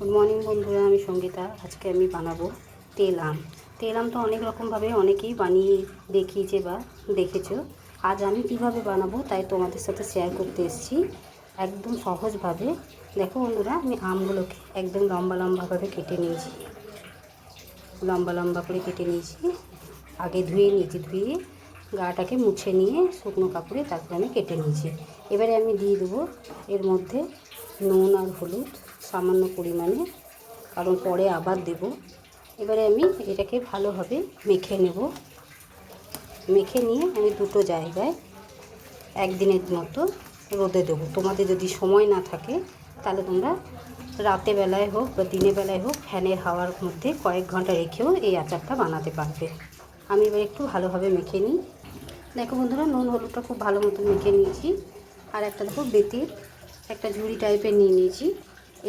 Good morning বন্ধুরা, আমি সঙ্গীতা। আজকে আমি বানাবো তেল আম। তেল আম তো অনেক রকমভাবে অনেকেই বানিয়ে দেখিয়েছে বা দেখেছ। আজ আমি কীভাবে বানাবো তাই তোমাদের সাথে শেয়ার করতে এসেছি একদম সহজভাবে। দেখো বন্ধুরা, আমি আমগুলোকে একদম লম্বা লম্বাভাবে কেটে নিয়েছি। লম্বা লম্বা করে কেটে নিয়েছি। আগে ধুয়ে নিয়েছি ধুয়ে গাটাকে মুছে নিয়ে শুকনো কাপড়ে তারপরে আমি কেটে নিয়েছি। এবারে আমি দিয়ে দেবো এর মধ্যে নুন আর হলুদ। সামান্য পরিমাণে, কারণ পরে আবার দেব। এবারে আমি এটাকে ভালোভাবে মেখে নেব। মেখে নিয়ে আমি দুটো জায়গায় একদিনের মতো রোদে দেবো। তোমাদের যদি সময় না থাকে, তাহলে তোমরা রাতে বেলায় হোক বা দিনের বেলায় হোক ফ্যানের হাওয়ার মধ্যে কয়েক ঘণ্টা রেখেও এই আচারটা বানাতে পারবে। আমি এবার একটু ভালোভাবে মেখে নিই। দেখো বন্ধুরা, নুন হলুদটা খুব ভালো মতো মেখে নিয়েছি। আর একটা দেখো বেতির, একটা ঝুড়ি টাইপের নিয়ে নিয়েছি।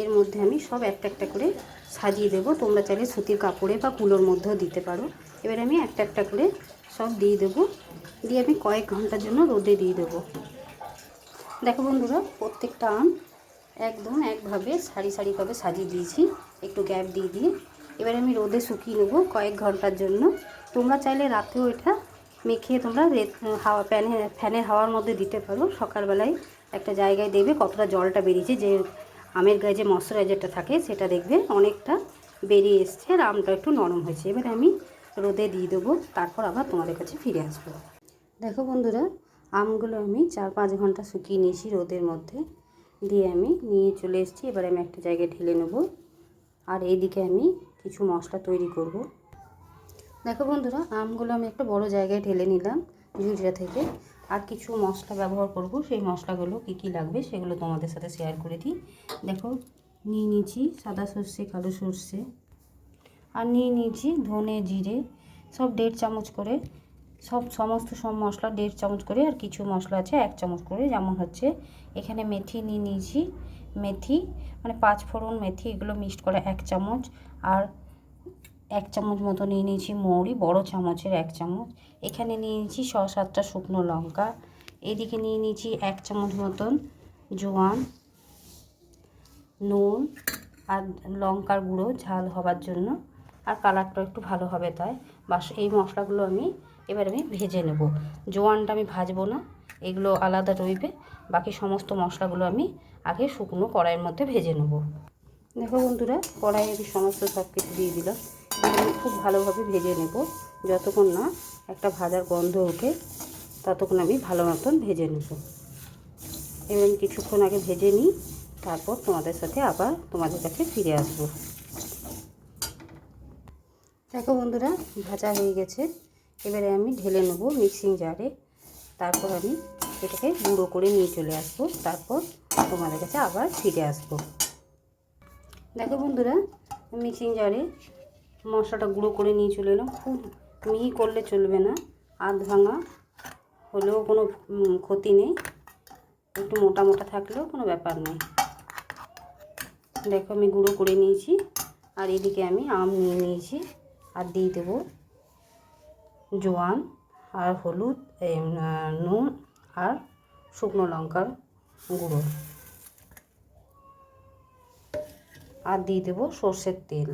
এর মধ্যে আমি সব একটা একটা করে সাজিয়ে দেবো। তোমরা চাইলে সুতির কাপড়ে বা কুলোর মধ্যেও দিতে পারো। এবার আমি একটা একটা করে সব দিয়ে দেবো। দিয়ে আমি কয়েক ঘণ্টার জন্য রোদে দিয়ে দেবো। দেখো বন্ধুরা, প্রত্যেকটা আম একদম একভাবে, সারি সারিভাবে সাজিয়ে দিয়েছি। একটু গ্যাপ দিয়ে দিয়ে। এবার আমি রোদে শুকিয়ে নেব কয়েক ঘণ্টার জন্য। তোমরা চাইলে রাতেও এটা মেখে তোমরা হাওয়া প্যানে ফ্যানের হাওয়ার মধ্যে দিতে পারো। সকালবেলায় একটা জায়গায় দেবে কতটা জলটা বেরিয়েছে, যে আমের গায়ে যে ময়শ্চারাইজারটা থাকে, সেটা দেখবে অনেকটা বেরিয়ে এসছে আর আমটা একটু নরম হয়েছে। এবার আমি রোদে দিয়ে দেবো, তারপর আবার তোমাদের কাছে ফিরে আসব। দেখো বন্ধুরা, আমগুলো আমি চার পাঁচ ঘণ্টা শুকিয়ে নিয়েছি রোদের মধ্যে। দিয়ে আমি নিয়ে চলে এসেছি, এবার আমি একটা জায়গায় ঢেলে নেব। আর এইদিকে আমি কিছু মশলা তৈরি করব। দেখো বন্ধুরা, আমগুলো আমি একটা বড় জায়গায় ঢেলে নিলাম, ঝুড়িটা থেকে। আর কিছু মশলা ব্যবহার করব। সেই মশলাগুলো কী কী লাগবে সেগুলো তোমাদের সাথে শেয়ার করে দিই। দেখো, নিয়ে নিয়েছি সাদা সর্ষে, কালো সর্ষে। আর নিয়ে নিয়েছি ধনে জিরে, সব দেড় চামচ করে, সব সমস্ত সব মশলা দেড় চামচ করে আর কিছু মশলা আছে এক চামচ করে। যেমন হচ্ছে, এখানে মেথি নিয়ে নিয়েছি, মেথি মানে পাঁচ ফোড়ন মেথি, এগুলো মিক্সড করে এক চামচ। আর এক চামচ মতো নিয়ে নিয়েছি মৌরি, বড় চামচের এক চামচ। এখানে নিয়ে নিয়েছি ছ, সাতটা শুকনো লঙ্কা। এদিকে নিয়ে নিয়েছি এক চামচ মতন জোয়ান, নুন আর লঙ্কার গুঁড়ো ঝাল হবার জন্য। আর কালারটা একটু ভালো হবে তাই। বাস, এই মশলাগুলো আমি, এবার আমি ভেজে নেব। জোয়ানটা আমি ভাজবো না, এগুলো আলাদা রইবে। বাকি সমস্ত মশলাগুলো আমি আগে শুকনো কড়াইয়ের মধ্যে ভেজে নেব। দেখো বন্ধুরা, কড়াইয়ে আমি সমস্ত সব কিছু দিয়ে দিলাম। খুব ভালোভাবে ভেজে নেব। যতক্ষণ না একটা ভাজার গন্ধ ওঠে, ততক্ষণ আমি ভালো মতন ভেজে নেব। আমি কিছুক্ষণ আগে ভেজে নিই, তারপর তোমাদের সাথে আবার তোমাদের কাছে ফিরে আসব। দেখো বন্ধুরা, ভাজা হয়ে গেছে। এবারে আমি ঢেলে নেব মিক্সিং জারে। তারপর আমি এটাকে গুঁড়ো করে নিয়ে চলে আসব। তারপর তোমাদের কাছে আবার ফিরে আসব। দেখো বন্ধুরা, মিক্সিং জারে মশলাটা গুঁড়ো করে নিয়ে চলে এলাম। খুব মিহি করলে চলবে না। আধ ভাঙা হলেও কোনো ক্ষতি নেই। একটু মোটা মোটা থাকলেও কোনো ব্যাপার নেই। দেখো আমি গুঁড়ো করে নিয়েছি। আর এদিকে আমি আম নিয়ে নিয়েছি। আর দিয়ে দেবো জোয়ান, আর হলুদ নুন, আর শুকনো লঙ্কার গুঁড়ো। আর দিয়ে দেবো সর্ষের তেল।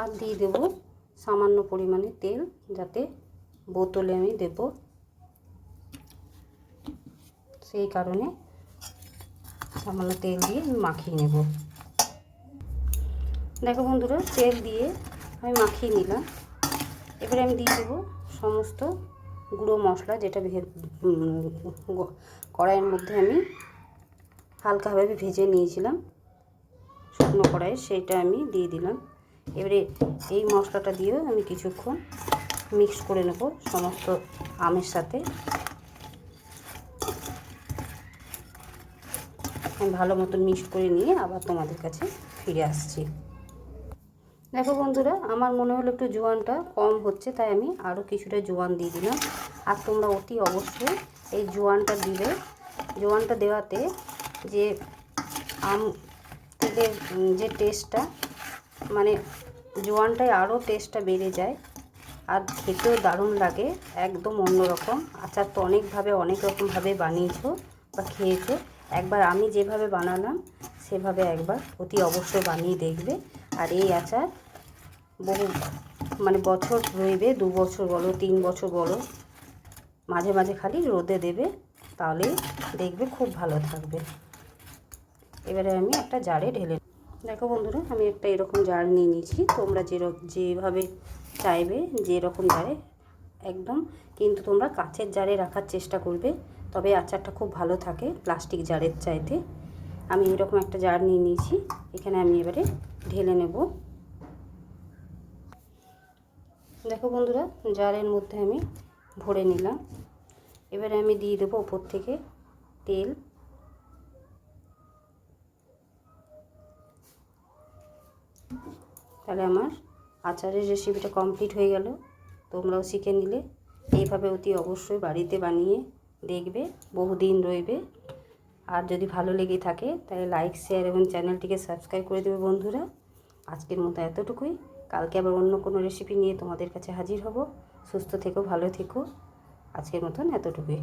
আর দিয়ে দেবো সামান্য পরিমাণে তেল যাতে বোতলে আমি দেবো। সেই কারণে সামান্য তেল দিয়ে মাখিয়ে নেব। দেখো বন্ধুরা, তেল দিয়ে আমি মাখিয়ে নিলাম। এবারে আমি দিয়ে দেবো সমস্ত গুঁড়ো মশলা যেটা কড়াইয়ের মধ্যে আমি হালকাভাবে ভেজে নিয়েছিলাম। শুকনো কড়াইয়ে সেইটা আমি দিয়ে দিলাম। এবারে এই মশলাটা দিয়েও আমি কিছুক্ষণ মিক্স করে নেব সমস্ত আমের সাথে। ভালো মতন মিক্স করে নিয়ে আবার তোমাদের কাছে ফিরে আসছি। দেখো বন্ধুরা, আমার মনে হলো একটু জোয়ানটা কম হচ্ছে, তাই আমি আরও কিছুটা জোয়ান দিয়ে দিলাম। আর তোমরা অতি অবশ্যই এই জোয়ানটা দিলে, জোয়ানটা দেওয়াতে যে আম থেকে যে টেস্টটা মানে জোয়ানটায় আরও টেস্টটা বেড়ে যায় আর খেতেও দারুণ লাগে, একদম অন্যরকম। আচার তো অনেকভাবে, অনেক রকমভাবে বানিয়েছো বা খেয়েছো। একবার আমি যেভাবে বানালাম, সেভাবে একবার অতি অবশ্যই বানিয়ে দেখবে। আর এই আচার বহু মানে বছর রইবে, দু বছর বলো, তিন বছর বলো, মাঝে মাঝে খালি রোদে দেবে তাহলেই দেখবে খুব ভালো থাকবে। এবারে আমি একটা জারে ঢেলে দেখো বন্ধুরা, আমি একটা এরকম জার নিয়ে নিয়েছি। তোমরা যেরকম যেভাবে চাইবে, যেরকম জারে একদম, কিন্তু তোমরা কাচের জারে রাখার চেষ্টা করবে। তবে আচারটা খুব ভালো থাকে প্লাস্টিক জারের চাইতে। আমি এরকম একটা জার নিয়ে নিয়েছি, এখানে আমি এবারে ঢেলে নেব। দেখো বন্ধুরা জারের মধ্যে আমি ভরে নিলাম। এবারে আমি দিয়ে দেবো ওপর থেকে তেল। তাহলে আমার আচারের রেসিপিটা কমপ্লিট হয়ে গেল। তোমরাও শিখে নিলে। এইভাবে অতি অবশ্যই বাড়িতে বানিয়ে দেখবে, বহুদিন রইবে। আর যদি ভালো লেগে থাকে, তাহলে লাইক শেয়ার এবং চ্যানেলটিকে সাবস্ক্রাইব করে দেবে বন্ধুরা। আজকের মতো এতটুকুই। কালকে আবার অন্য কোনো রেসিপি নিয়ে তোমাদের কাছে হাজির হব। সুস্থ থেকো, ভালো থেকো। আজকের মতন এতটুকুই।